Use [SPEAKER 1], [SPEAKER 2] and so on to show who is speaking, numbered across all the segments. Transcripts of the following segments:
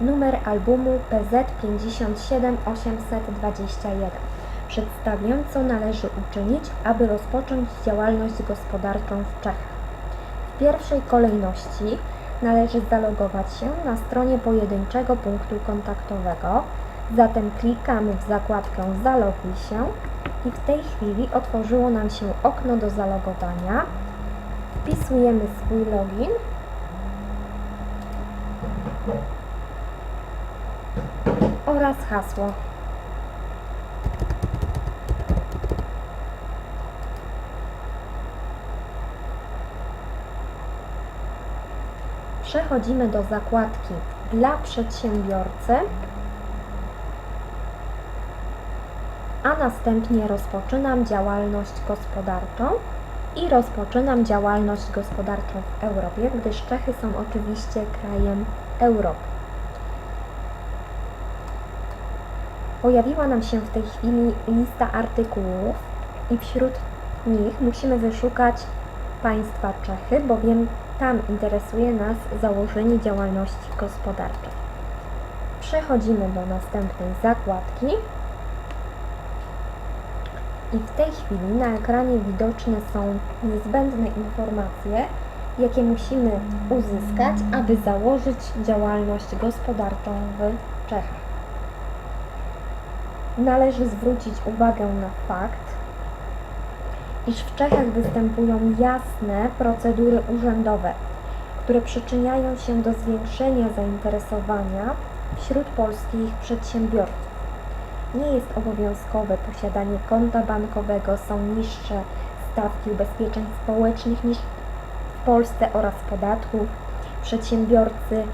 [SPEAKER 1] numer albumu PZ57821. Przedstawię, co należy uczynić, aby rozpocząć działalność gospodarczą w Czechach. W pierwszej kolejności należy zalogować się na stronie pojedynczego punktu kontaktowego. Zatem klikamy w zakładkę Zaloguj się i w tej chwili otworzyło nam się okno do zalogowania. Wpisujemy swój login oraz hasło. Przechodzimy do zakładki dla przedsiębiorcy, a następnie rozpoczynam działalność gospodarczą i rozpoczynam działalność gospodarczą w Europie, gdyż Czechy są oczywiście krajem Europy. Pojawiła nam się w tej chwili lista artykułów i wśród nich musimy wyszukać państwa Czechy, bowiem tam interesuje nas założenie działalności gospodarczej. Przechodzimy do następnej zakładki i w tej chwili na ekranie widoczne są niezbędne informacje, jakie musimy uzyskać, aby założyć działalność gospodarczą w Czechach. Należy zwrócić uwagę na fakt, iż w Czechach występują jasne procedury urzędowe, które przyczyniają się do zwiększenia zainteresowania wśród polskich przedsiębiorców. Nie jest obowiązkowe posiadanie konta bankowego, są niższe stawki ubezpieczeń społecznych niż w Polsce oraz podatków. Przedsiębiorcy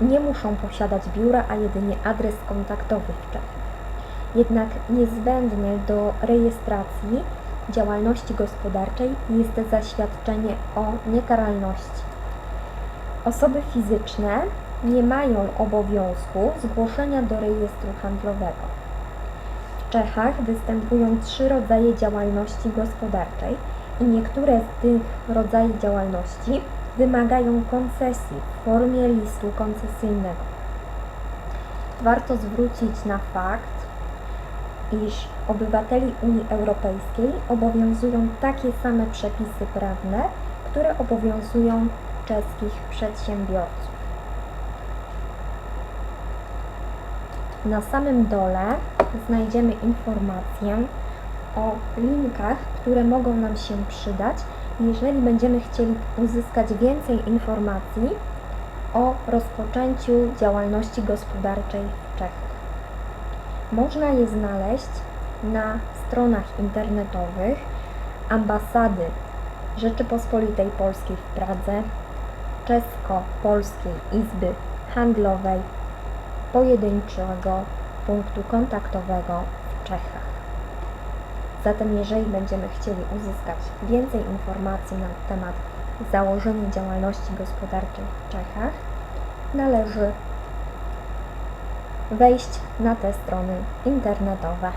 [SPEAKER 1] nie muszą posiadać biura, a jedynie adres kontaktowy w Czechach. Jednak niezbędne do rejestracji działalności gospodarczej jest zaświadczenie o niekaralności. Osoby fizyczne nie mają obowiązku zgłoszenia do rejestru handlowego. W Czechach występują trzy rodzaje działalności gospodarczej i niektóre z tych rodzajów działalności wymagają koncesji w formie listu koncesyjnego. Warto zwrócić na fakt, iż obywateli Unii Europejskiej obowiązują takie same przepisy prawne, które obowiązują czeskich przedsiębiorców. Na samym dole znajdziemy informację o linkach, które mogą nam się przydać, jeżeli będziemy chcieli uzyskać więcej informacji o rozpoczęciu działalności gospodarczej w Czechach. Można je znaleźć na stronach internetowych Ambasady Rzeczypospolitej Polskiej w Pradze, Czesko-Polskiej Izby Handlowej, pojedynczego punktu kontaktowego w Czechach. Zatem, jeżeli będziemy chcieli uzyskać więcej informacji na temat założenia działalności gospodarczej w Czechach, należy wejść na te strony internetowe.